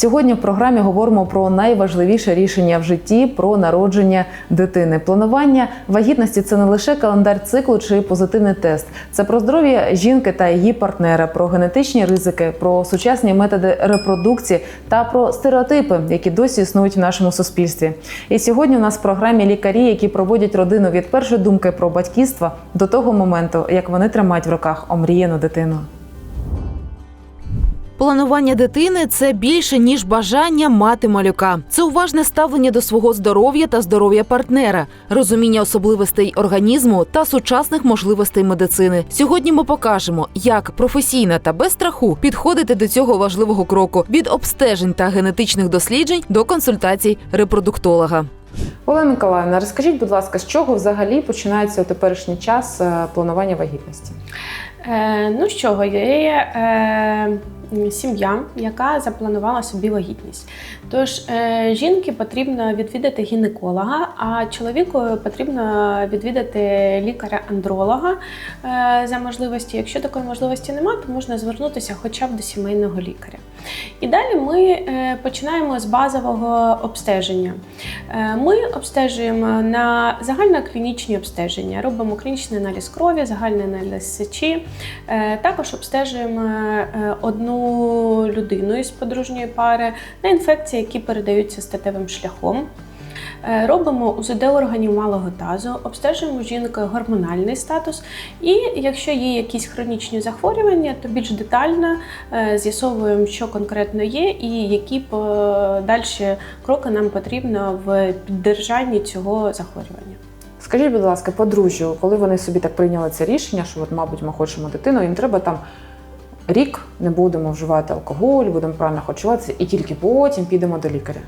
Сьогодні в програмі говоримо про найважливіше рішення в житті про народження дитини. Планування вагітності це не лише календар циклу чи позитивний тест. Це про здоров'я жінки та її партнера, про генетичні ризики, про сучасні методи репродукції та про стереотипи, які досі існують в нашому суспільстві. І сьогодні у нас в програмі лікарі, які проводять родину від першої думки про батьківство до того моменту, як вони тримають в руках омріяну дитину. Планування дитини це більше ніж бажання мати малюка. Це уважне ставлення до свого здоров'я та здоров'я партнера, розуміння особливостей організму та сучасних можливостей медицини. Сьогодні ми покажемо, як професійно та без страху підходити до цього важливого кроку від обстежень та генетичних досліджень до консультацій репродуктолога. Олена Миколаївна, розкажіть, будь ласка, з чого взагалі починається у теперішній час е, планування вагітності? Е, ну з чого є е, сім'я, яка запланувала собі вагітність. Тож е, жінки потрібно відвідати гінеколога, а чоловіку потрібно відвідати лікаря-андролога е, за можливості. Якщо такої можливості немає, то можна звернутися хоча б до сімейного лікаря. І далі ми е, починаємо з базового обстеження. Ми обстежуємо на загальноклінічні обстеження, робимо клінічний аналіз крові, загальний аналіз сечі. Також обстежуємо е, одну людину із подружньої пари на інфекції, які передаються статевим шляхом. Е, Робимо УЗД органів малого тазу, обстежуємо жінки гормональний статус, і якщо є якісь хронічні захворювання, то більш детально е, з'ясовуємо, що конкретно є, і які подальші кроки нам потрібно в піддержанні цього захворювання. Скажіть, будь ласка, подружжю, коли вони собі так прийняли це рішення, що от, мабуть, ми хочемо дитину, їм треба там рік не будемо вживати алкоголь, будемо правильно харчуватися, і тільки потім підемо до лікаря.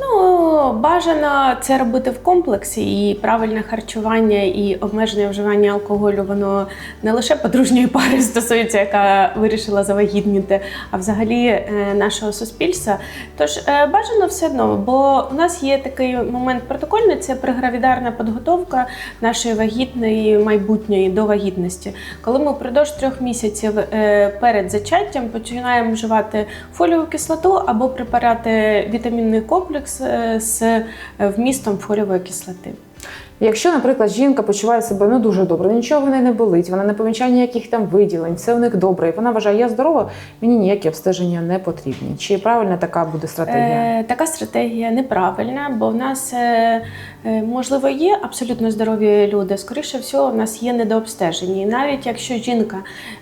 Ну, бажано це робити в комплексі, і правильне харчування і обмежене вживання алкоголю, воно не лише подружньої пари стосується, яка вирішила завагітніти, а взагалі е, нашого суспільства. Тож е, бажано все одно, бо у нас є такий момент протокольний, це прегравідарна підготовка нашої вагітної майбутньої до вагітності. Коли ми впродовж трьох місяців е, перед зачаттям починаємо вживати фоліову кислоту або препарати вітамінний комплекс е, з вмістом фоліової кислоти. Якщо, наприклад, жінка почуває себе не дуже добре, нічого в неї не болить, вона не помічає ніяких там виділень, все у них добре, і вона вважає, я здорова, мені ніякі обстеження не потрібні. Чи правильна така буде стратегія? Е, така стратегія неправильна, бо в нас е, можливо є абсолютно здорові люди. Скоріше всього, в нас є недообстежені. І навіть якщо жінка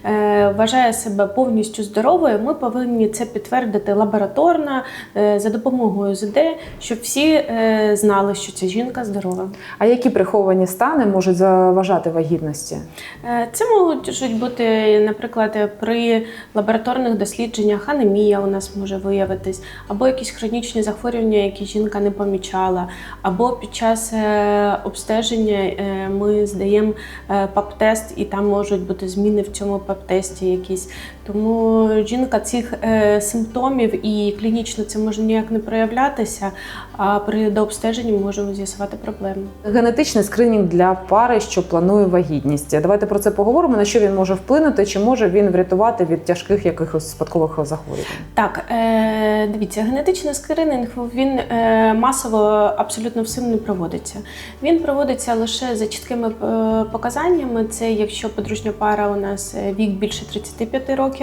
е, вважає себе повністю здоровою, ми повинні це підтвердити лабораторно е, за допомогою ЗД, щоб всі е, знали, що ця жінка здорова. А які приховані стани можуть заважати вагітності? Е, Це можуть бути, наприклад, при лабораторних дослідженнях анемія у нас може виявитись, або якісь хронічні захворювання, які жінка не помічала, або під час е, обстеження е, ми здаємо е, ПАП-тест, і там можуть бути зміни в цьому ПАП-тесті якісь. Тому жінка цих е, симптомів і клінічно це може ніяк не проявлятися, а при дообстеженні ми можемо з'ясувати проблеми. Генетичний скринінг для пари, що планує вагітність. Давайте про це поговоримо. На що він може вплинути, чи може він врятувати від тяжких якихось спадкових захворювань? Так, е, дивіться, генетичний скринінг він е, масово абсолютно всім не проводиться. Він проводиться лише за чіткими е, показаннями. Це якщо подружня пара у нас вік більше 35 років,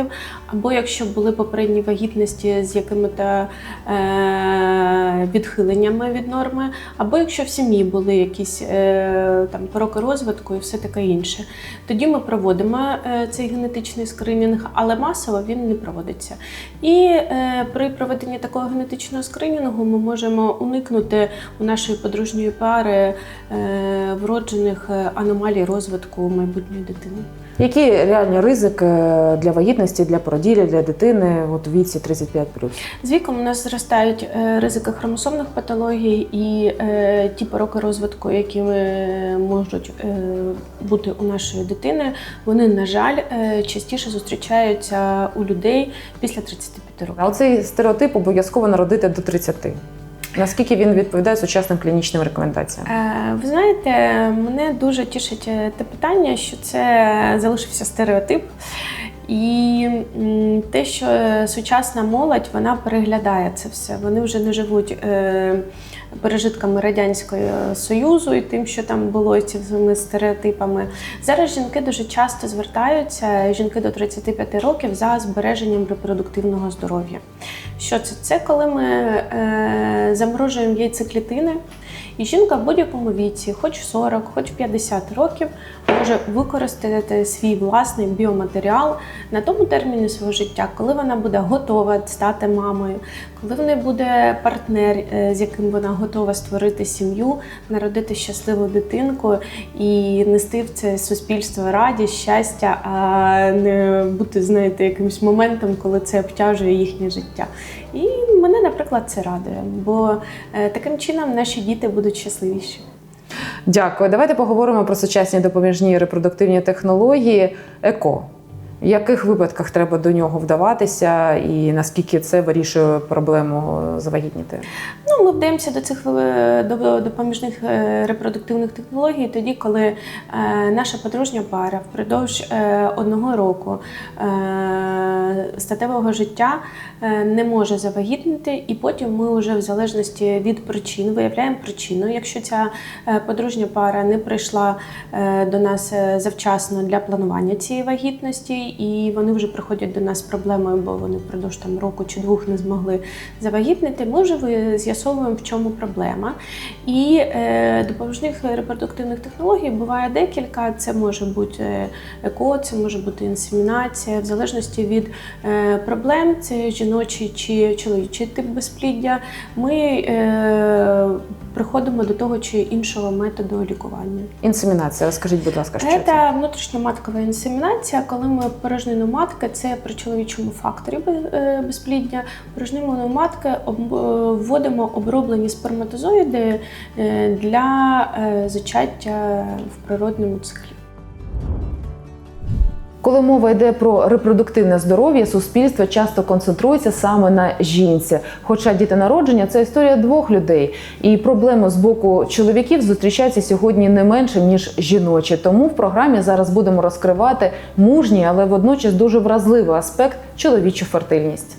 або якщо були попередні вагітності з якими-то е, відхиленнями від норми, або якщо в сім'ї були якісь е, там пороки розвитку і все таке інше. Тоді ми проводимо е, цей генетичний скринінг, але масово він не проводиться. І е, при проведенні такого генетичного скринінгу ми можемо уникнути у нашої подружньої пари е, вроджених е, аномалій розвитку майбутньої дитини. Які реальні ризики для вагітності, для породілля, для дитини от у віці 35+. З віком у нас зростають е, ризики хромосомних патологій і е, ті пороки розвитку, які е, можуть е, бути у нашої дитини, вони, на жаль, е, частіше зустрічаються у людей після 35 років. А оцей стереотип обов'язково народити до 30. Наскільки він відповідає сучасним клінічним рекомендаціям? Е, Ви знаєте, мене дуже тішить е, те питання, що це залишився стереотип. І те, що сучасна молодь вона переглядає це все. Вони вже не живуть е, пережитками Радянського Союзу і тим, що там було і цими стереотипами. Зараз жінки дуже часто звертаються, жінки до 35 років, за збереженням репродуктивного здоров'я. Що це? Це коли ми е, заморожуємо яйцеклітини, і жінка в будь-якому віці, хоч в 40, хоч в 50 років, може використати свій власний біоматеріал на тому терміні свого життя, коли вона буде готова стати мамою, коли в неї буде партнер, е, з яким вона готова створити сім'ю, народити щасливу дитинку і нести в це суспільство радість, щастя, а не бути, знаєте, якимось моментом, коли це обтяжує їхнє життя. І наприклад, це радує, бо е, таким чином наші діти будуть щасливіші. Дякую. Давайте поговоримо про сучасні допоміжні репродуктивні технології ЕКО. В яких випадках треба до нього вдаватися, і наскільки це вирішує проблему завагітніти? Ну, ми вдаємося до цих е, до допоміжних е, репродуктивних технологій тоді, коли е, наша подружня пара впродовж е, одного року е, статевого життя е, не може завагітнити, і потім ми вже в залежності від причин виявляємо причину. Якщо ця е, подружня пара не прийшла е, до нас е, завчасно для планування цієї вагітності, і вони вже приходять до нас з проблемою, бо вони впродовж там року чи двох не змогли завагітнити, ми вже з'ясовуємо, в чому проблема. І е, допоміжних репродуктивних технологій буває декілька. Це може бути еко, це може бути інсемінація, в залежності від е, проблем, це жіночий чи чоловічий тип безпліддя. Ми е, приходимо до того чи іншого методу лікування. Інсемінація, розкажіть, будь ласка, що це? Це внутрішньоматкова інсемінація, коли ми порожнину матки, це при чоловічому факторі е, безпліддя. Порожнину матки е, вводимо оброблені сперматозоїди е, для зачаття в природному циклі. Коли мова йде про репродуктивне здоров'я, суспільство часто концентрується саме на жінці. Хоча дітонародження це історія двох людей, і проблеми з боку чоловіків зустрічаються сьогодні не менше ніж жіночі. Тому в програмі зараз будемо розкривати мужній, але водночас дуже вразливий аспект чоловічу фертильність.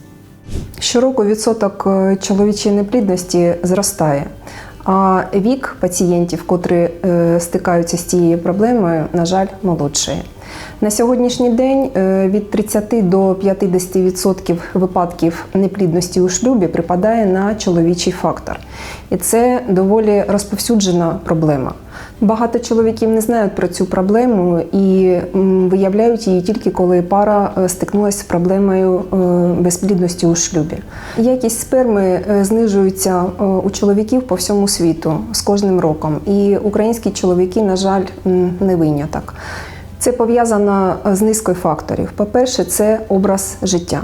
Щороку відсоток е, чоловічої неплідності зростає. А вік пацієнтів, котрі е, стикаються з цією проблемою, на жаль, молодшає. На сьогоднішній день е, від 30 до 50% випадків неплідності у шлюбі припадає на чоловічий фактор. І це доволі розповсюджена проблема. Багато чоловіків не знають про цю проблему і виявляють її тільки коли пара е, стикнулася з проблемою е, безплідності у шлюбі. Якість сперми знижується у чоловіків по всьому світу з кожним роком. І українські чоловіки, на жаль, не виняток. Це пов'язано е, з низкою факторів. По-перше, це образ життя.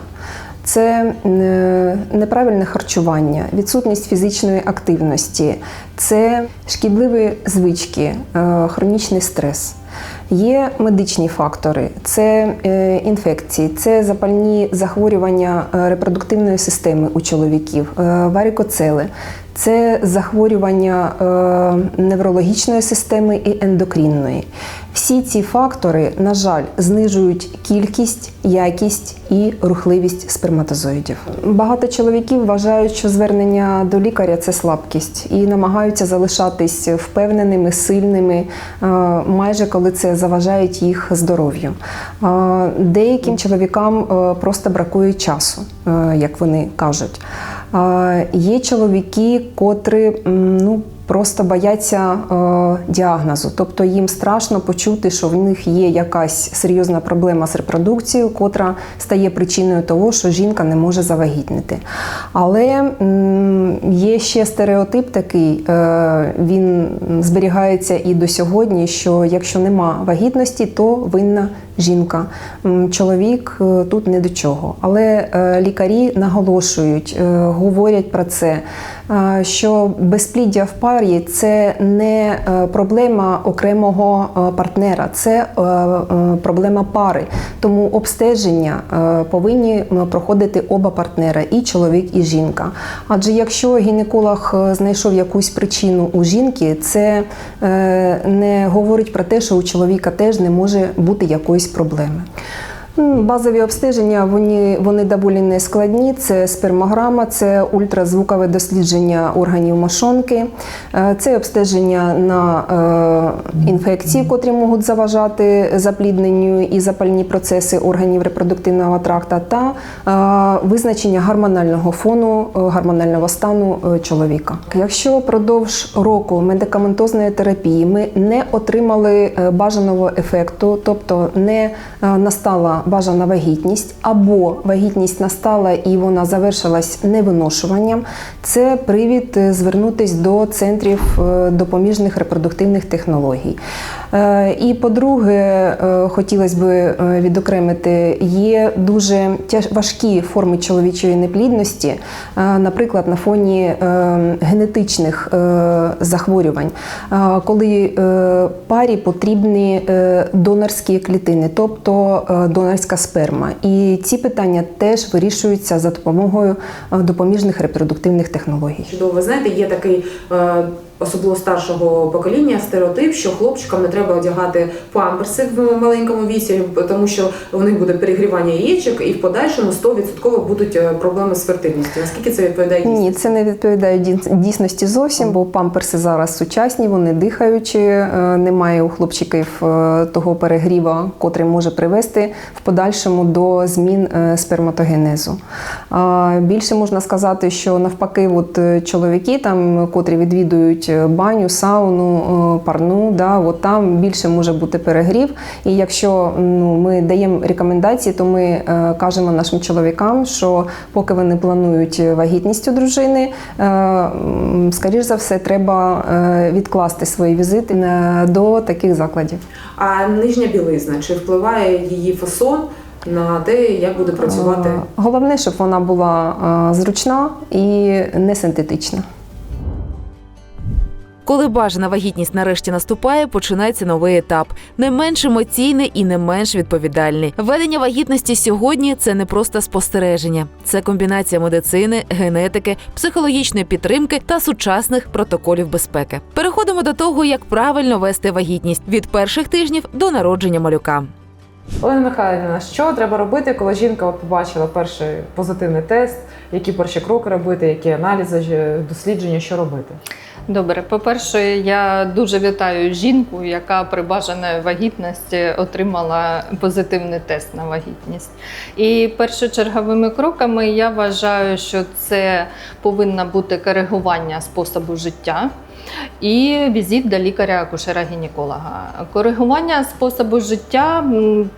Це е, неправильне харчування, відсутність фізичної активності, це шкідливі звички, е, хронічний стрес. Є медичні фактори, це інфекції, це запальні захворювання репродуктивної системи у чоловіків, варикоцели, це захворювання е, неврологічної системи і ендокрінної. Всі ці фактори, на жаль, знижують кількість, якість і рухливість сперматозоїдів. Багато чоловіків вважають, що звернення до лікаря це слабкість, і намагаються залишатись впевненими, сильними, е, майже коли це заважає їх здоров'ю. Е, Деяким чоловікам просто бракує часу, як вони кажуть. Є чоловіки, котрі ну, просто бояться е, діагнозу, тобто їм страшно почути, що в них є якась серйозна проблема з репродукцією, котра стає причиною того, що жінка не може завагітнити. Але є ще стереотип такий, е, він зберігається і до сьогодні, що якщо нема вагітності, то винна жінка. Чоловік е, тут не до чого. Але е, лікарі наголошують, е, говорять про це, що безпліддя в парі це не проблема окремого партнера, це проблема пари. Тому обстеження повинні проходити оба партнера, і чоловік, і жінка. Адже якщо гінеколог знайшов якусь причину у жінки, це не говорить про те, що у чоловіка теж не може бути якоїсь проблеми. Базові обстеження вони, вони доволі нескладні. Це спермограма, це ультразвукове дослідження органів мошонки, е, це обстеження на е, інфекції, котрі можуть заважати заплідненню і запальні процеси органів репродуктивного тракта, та е, визначення гормонального фону, гормонального стану чоловіка. Якщо впродовж року медикаментозної терапії ми не отримали бажаного ефекту, тобто не настала бажана вагітність, або вагітність настала і вона завершилась невиношуванням, це привід е, звернутись до центрів е, допоміжних репродуктивних технологій. Е, І по-друге, е, хотілося б е, відокремити, є дуже важкі форми чоловічої неплідності, наприклад, на фоні генетичних захворювань, коли парі потрібні донорські клітини, тобто донорська сперма. І ці питання теж вирішуються за допомогою допоміжних репродуктивних технологій. Чудово, знаєте, є такий. Особливо старшого покоління стереотип, що хлопчикам не треба одягати памперси в маленькому віці, тому що у них буде перегрівання яєчок, і в подальшому 100% будуть е, проблеми з фертильністю. Наскільки це відповідає дійсності? Ні, це не відповідає дійсності зовсім, бо памперси зараз сучасні, вони дихаючі. е, Немає у хлопчиків е, того перегріва, котрий може привести в подальшому до змін сперматогенезу. Більше можна сказати, що навпаки, от чоловіки, там, котрі відвідують е, баню, сауну, е, парну, да, от там більше може бути перегрів. І якщо ну, ми даємо рекомендації, то ми е, кажемо нашим чоловікам, що поки вони планують вагітність у дружини, е, скоріш за все, треба відкласти свої візити до таких закладів. А нижня білизна чи впливає її фасон на те, як буде працювати? Головне, щоб вона була зручна і не синтетична. Коли бажана вагітність нарешті наступає, починається новий етап, не менш емоційний і не менш відповідальний. Ведення вагітності сьогодні це не просто спостереження, це комбінація медицини, генетики, психологічної підтримки та сучасних протоколів безпеки. Переходимо до того, як правильно вести вагітність від перших тижнів до народження малюка. Олена Михайлівна, що треба робити, коли жінка побачила перший позитивний тест, які перші кроки робити, які аналізи, ж- дослідження, що робити? Добре, по-перше, я дуже вітаю жінку, яка при бажаної вагітності отримала позитивний тест на вагітність. І першочерговими кроками я вважаю, що це повинно бути коригування способу життя. І візит до лікаря-акушера-гінеколога. Коригування способу життя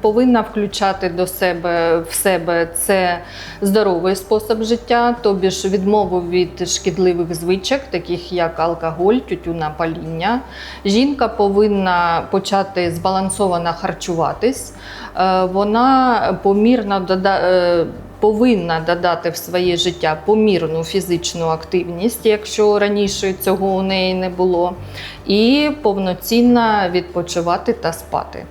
повинна включати до себе в себе це здоровий спосіб життя, тобі ж відмову від шкідливих звичок, таких як алкоголь, тютюна, паління. Жінка повинна почати збалансовано харчуватись. Е, Вона помірно дода... повинна додати в своє життя помірну фізичну активність, якщо раніше цього у неї не було, і повноцінно відпочивати та спати.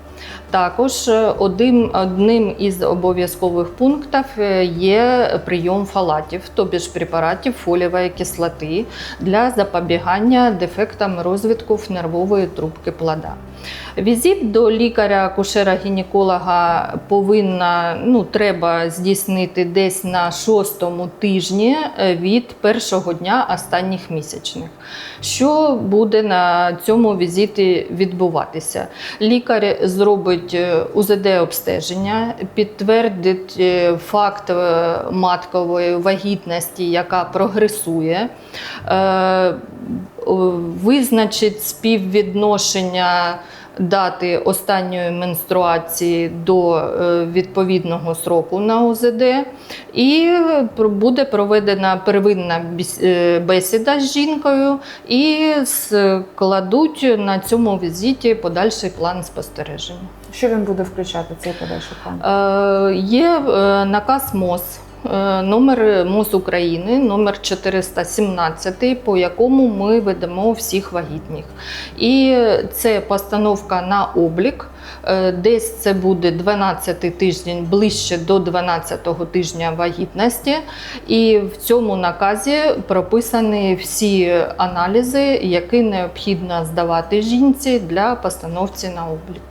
Також е, одним, одним із обов'язкових пунктів е, є прийом фалатів, тобі ж препаратів фолієвої кислоти для запобігання дефектам розвитку нервової трубки плода. Візит до лікаря-акушера-гінеколога повинна, ну, треба здійснити десь на шостому тижні е, від першого дня останніх місячних. Що буде на цьому візиті відбуватися? Лікар зробить е, УЗД-обстеження, підтвердить е, факт е, маткової вагітності, яка прогресує, визначить співвідношення дати останньої менструації до відповідного сроку на ОЗД, і буде проведена первинна бесіда з жінкою і складуть на цьому візиті подальший план спостереження. Що він буде включати цей подальший план? Е, Є е, наказ МОЗ. е, Номер МОЗ України, номер 417, по якому ми ведемо всіх вагітних. І це постановка на облік. Е, Десь це буде 12 тиждень, ближче до 12 тижня вагітності. І в цьому наказі прописані всі аналізи, які необхідно здавати жінці для постановці на облік.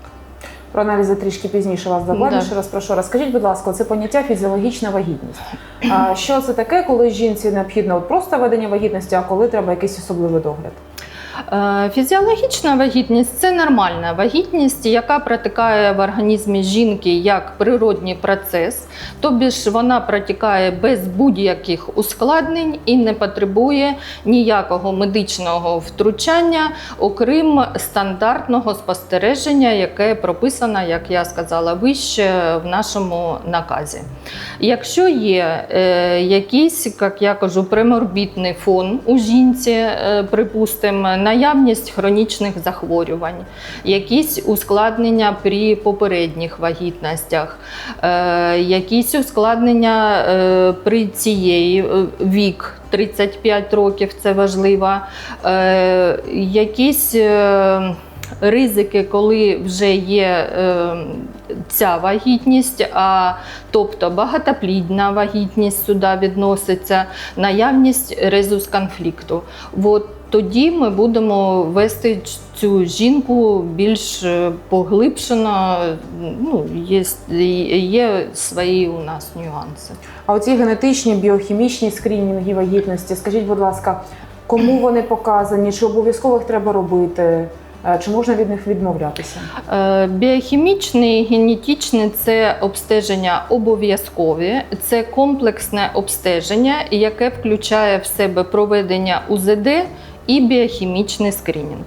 Про аналізи трішки пізніше вас докладніше Да. розпрошу. Розкажіть, будь ласка, це поняття фізіологічна вагітність. А що це таке, коли жінці необхідно от просто ведення вагітності, а коли треба якийсь особливий догляд? Е, Фізіологічна вагітність це нормальна вагітність, яка протикає в організмі жінки як природній процес, тобі ж вона протікає без будь-яких ускладнень і не потребує ніякого медичного втручання, окрім стандартного спостереження, яке прописано, як я сказала вище, в нашому наказі. Якщо є е, якийсь, як я кажу, преморбітний фон у жінці, е, припустимо, наявність хронічних захворювань, якісь ускладнення при попередніх вагітностях, е, якісь ускладнення е, при цієї е, вік. 35 років це важливо. Е, якісь е, ризики, коли вже є е, ця вагітність, а тобто багатоплідна вагітність сюди відноситься, наявність резус конфлікту. От тоді ми будемо вести цю жінку більш е, поглибшено. Ну, є, є свої у нас нюанси. А оці генетичні, біохімічні скринінги вагітності, скажіть, будь ласка, кому вони показані, чи обов'язково їх треба робити, Е, чи можна від них відмовлятися? Е, Біохімічне і генетичне це обстеження обов'язкові, це комплексне обстеження, яке включає в себе проведення УЗД і біохімічний скринінг.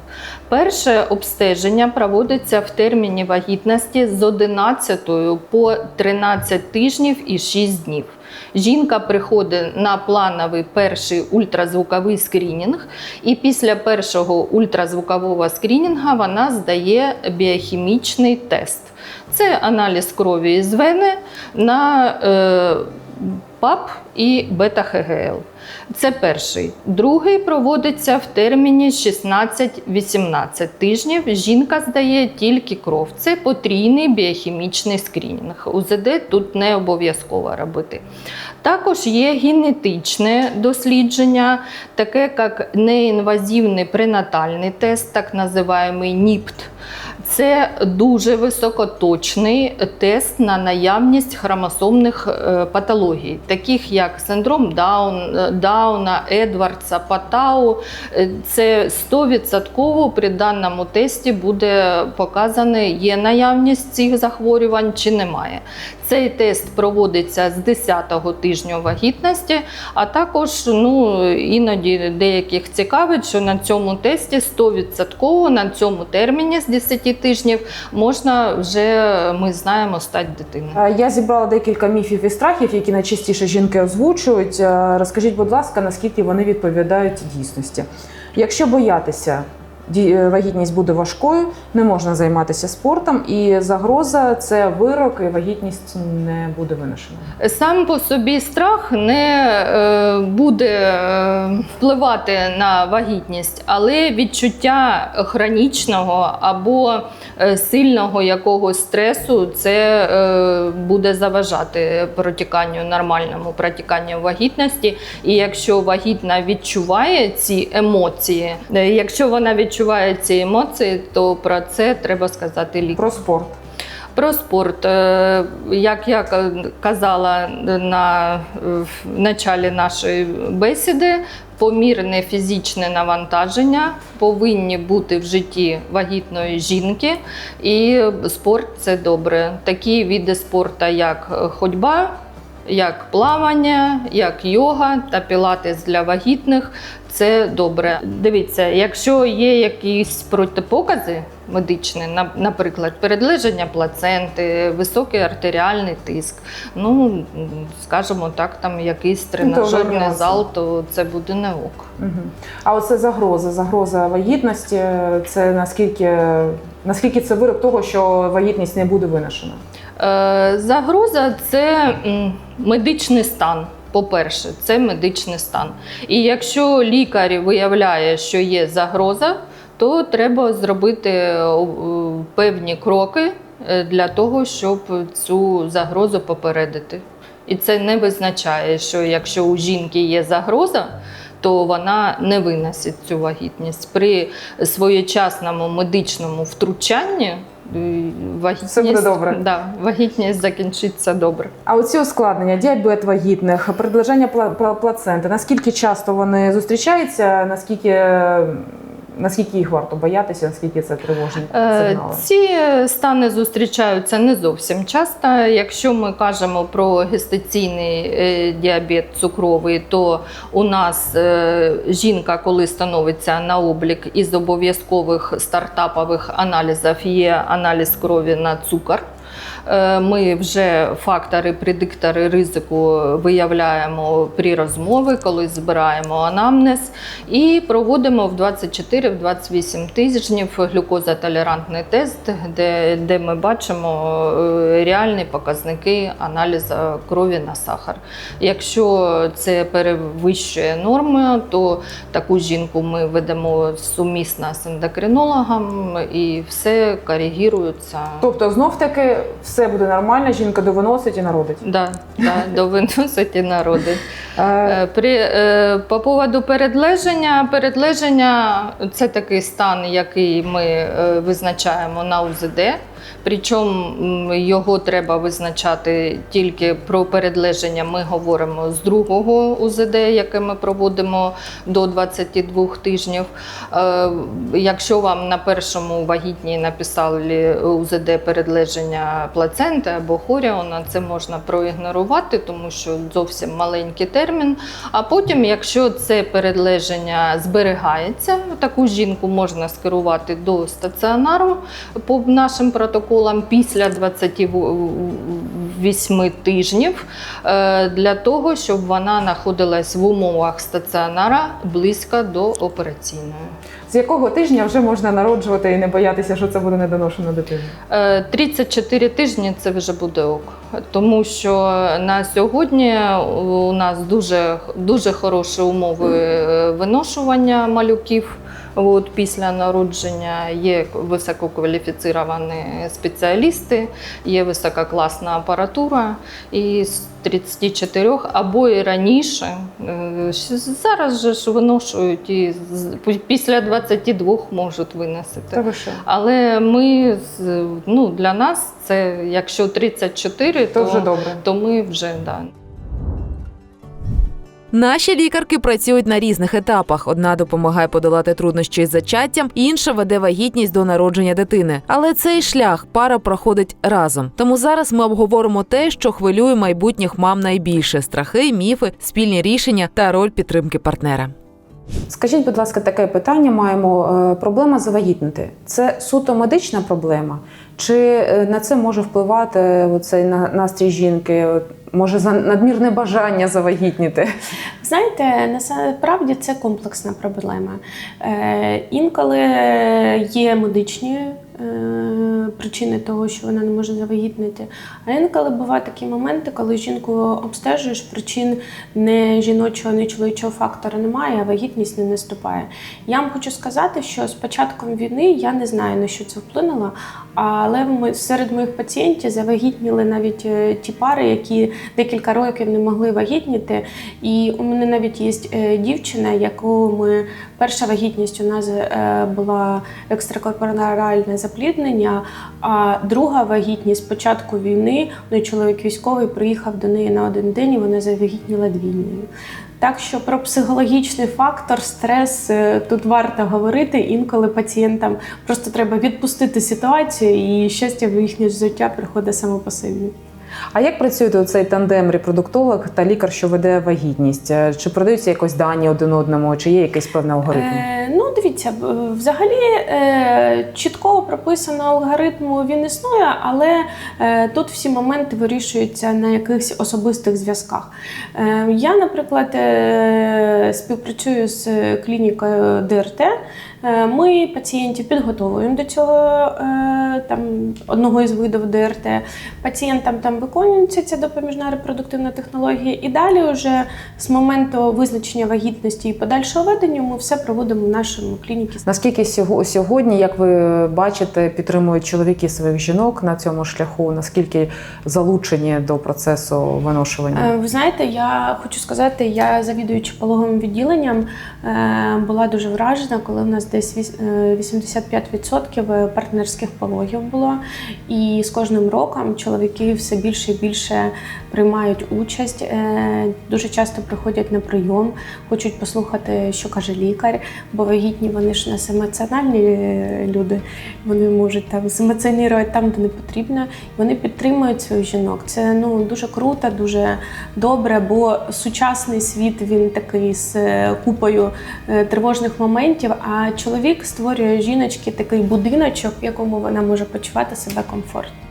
Перше обстеження проводиться в терміні вагітності з 11 по 13 тижнів і 6 днів. Жінка приходить на плановий перший ультразвуковий скринінг, і після першого ультразвукового скринінга вона здає біохімічний тест. Це аналіз крові із вени на е, ПАП і бета-ХГЛ. Це перший. Другий проводиться в терміні 16-18 тижнів. Жінка здає тільки кров. Це потрійний біохімічний скринінг. УЗД тут не обов'язково робити. Також є генетичне дослідження, таке як неінвазивний пренатальний тест, так називаємо НІПТ. Це дуже високоточний тест на наявність хромосомних е, патологій, таких як синдром Даун, Дауна, Едвардса, Патау. Е, Це 100% при даному тесті буде показано, є наявність цих захворювань чи немає. Цей тест проводиться з 10-го тижня вагітності, а також ну, іноді деяких цікавить, що на цьому тесті 100% на цьому терміні з 10 тижнів можна вже, ми знаємо, стати дитиною. Е, Я зібрала декілька міфів і страхів, які найчастіше жінки озвучують. Е, Розкажіть, будь ласка, наскільки вони відповідають дійсності. Якщо боятися, вагітність буде важкою, не можна займатися спортом, і загроза це вирок, і вагітність не буде виношена. Сам по собі страх не е, буде е, впливати на вагітність, але відчуття хронічного або е, сильного якогось стресу це е, буде заважати протіканню нормальному протіканню вагітності. І якщо вагітна відчуває ці емоції, е, якщо вона відчуває ці емоції, то про це треба сказати лікарю. Про спорт. Про спорт, Е, як я казала на началі нашої бесіди, помірне фізичне навантаження повинні бути в житті вагітної жінки, і спорт це добре. Такі види спорту, як ходьба. Як плавання, як йога та пілатес для вагітних це добре. Дивіться, якщо є якісь протипокази медичні, на- наприклад, передлеження плаценти, високий артеріальний тиск, ну скажімо так, там якийсь тренажерний зал, то це буде не ок. Угу. А оце загроза, загроза вагітності. Це наскільки, наскільки це вирок того, що вагітність не буде виношена? Е, Загроза це медичний стан. По-перше, це медичний стан. І якщо лікар виявляє, що є загроза, то треба зробити е, певні кроки е, для того, щоб цю загрозу попередити. І це не визначає, що якщо у жінки є загроза, то вона не виносить цю вагітність. При своєчасному медичному втручанні вагітність, Все буде добре. Да, вагітність закінчиться добре. А оці ускладнення, діабет вагітних, пла- плаценти, наскільки часто вони зустрічаються, наскільки, наскільки їх варто боятися, наскільки це тривожні Е, сигнали? Ці стани зустрічаються не зовсім часто. Якщо ми кажемо про гестаційний е, діабет цукровий, то у нас е, жінка, коли становиться на облік із обов'язкових стартапових аналізів, є аналіз крові на цукор. Е, Ми вже фактори, предиктори ризику виявляємо при розмові, коли збираємо анамнез, і проводимо в 24-28 тижнів глюкозотолерантний тест, де, де ми бачимо е, реальні показники аналізу крові на сахар. Якщо це перевищує норми, то таку жінку ми ведемо сумісно з ендокринологом і все коригується. Тобто, знов таки все буде нормально, жінка довиносить і народить. Да, да, до виносить народи. Е, При, е, по поводу передлеження, передлеження це такий стан, який ми е, визначаємо на УЗД. Причому його треба визначати тільки про передлеження. Ми говоримо з другого УЗД, яке ми проводимо до 22 тижнів. Якщо вам на першому вагітній написали УЗД передлеження плаценти або хоріона, це можна проігнорувати, тому що зовсім маленький термін. А потім, якщо це передлеження зберігається, таку жінку можна скерувати до стаціонару по нашим протоколам після 28 тижнів е, для того, щоб вона знаходилась в умовах стаціонара близько до операційної. З якого тижня вже можна народжувати і не боятися, що це буде недоношена дитина? Е, 34 тижні це вже буде ок. Тому що на сьогодні у нас дуже, дуже хороші умови е, виношування малюків. От, після народження є висококваліфіціровані спеціалісти, є висококласна апаратура. І з 34 або і раніше. е, Зараз же ж виношують і після 22 можуть виносити. Але ми ну, для нас це якщо 34, То то, вже добре. то ми вже да. Наші лікарки працюють на різних етапах. Одна допомагає подолати труднощі з зачаттям, інша веде вагітність до народження дитини. Але цей шлях пара проходить разом. Тому зараз ми обговоримо те, що хвилює майбутніх мам найбільше: страхи, міфи, спільні рішення та роль підтримки партнера. Скажіть, будь ласка, таке питання маємо. Е, Проблема завагітнити це суто медична проблема, чи е, на це може впливати оцей на- настрій жінки? Може, за надмірне бажання завагітніти? Знаєте, насправді це комплексна проблема. Е, інколи є медичні е, причини того, що вона не може завагітнити. А інколи бувають такі моменти, коли жінку обстежуєш, причин не жіночого, не чоловічого фактора немає, а вагітність не наступає. Я вам хочу сказати, що з початком війни я не знаю на що це вплинуло, але ми- серед моїх пацієнтів завагітніли навіть е, ті пари, які декілька років не могли вагітніти. І у мене навіть є е, дівчина, яку ми перша вагітність у нас е, була екстракорпоральне запліднення, а друга вагітність з початку війни, ну, чоловік військовий приїхав до неї на один день і вона завагітніла двійнею. Так що про психологічний фактор, стрес е, тут варто говорити. Інколи пацієнтам просто треба відпустити ситуацію, і щастя в їхнє життя приходить само по собі. А як працює цей тандем репродуктолог та лікар, що веде вагітність? Е, Чи продаються якось дані один одному, чи є якийсь певний алгоритм? Е, ну, дивіться, взагалі е, чітко прописаного алгоритму він існує, але е, тут всі моменти вирішуються на якихось особистих зв'язках. Е, я, наприклад, е, співпрацюю з клінікою ДРТ. Е, Ми пацієнтів підготовуємо до цього е, там, одного із видів ДРТ. Пацієнтам там виконується ця допоміжна репродуктивна технологія. І далі, вже з моменту визначення вагітності і подальшого ведення, ми все проводимо в нашому клініці. Наскільки сього- сьогодні, як ви бачите, підтримують чоловіки своїх жінок на цьому шляху? Наскільки залучені до процесу виношування? Е, Ви знаєте, я хочу сказати, я завідуючи пологовим відділенням була дуже вражена, коли в нас десь віс- е, 85% партнерських пологів було. І з кожним роком чоловіки все більше і більше приймають участь. Е, Дуже часто приходять на прийом, хочуть послухати, що каже лікар, бо вагітні вони ж не емоціональні е, люди, вони можуть там земоціонувати там, де не потрібно. Вони підтримують своїх жінок. Це ну дуже круто, дуже добре, бо сучасний світ він такий з е, купою е, тривожних моментів. А чоловік створює жіночки такий будиночок, в якому вона може почувати себе комфортно.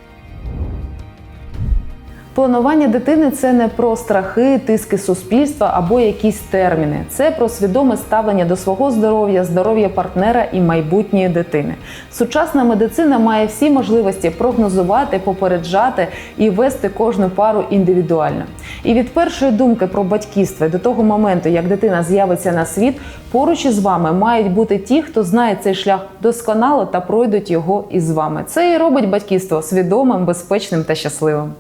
Планування дитини це не про страхи, тиски суспільства або якісь терміни. Це про свідоме ставлення до свого здоров'я, здоров'я партнера і майбутньої дитини. Сучасна медицина має всі можливості прогнозувати, попереджати і вести кожну пару індивідуально. І від першої думки про батьківство до того моменту, як дитина з'явиться на світ, поруч із вами мають бути ті, хто знає цей шлях досконало та пройдуть його із вами. Це і робить батьківство свідомим, безпечним та щасливим.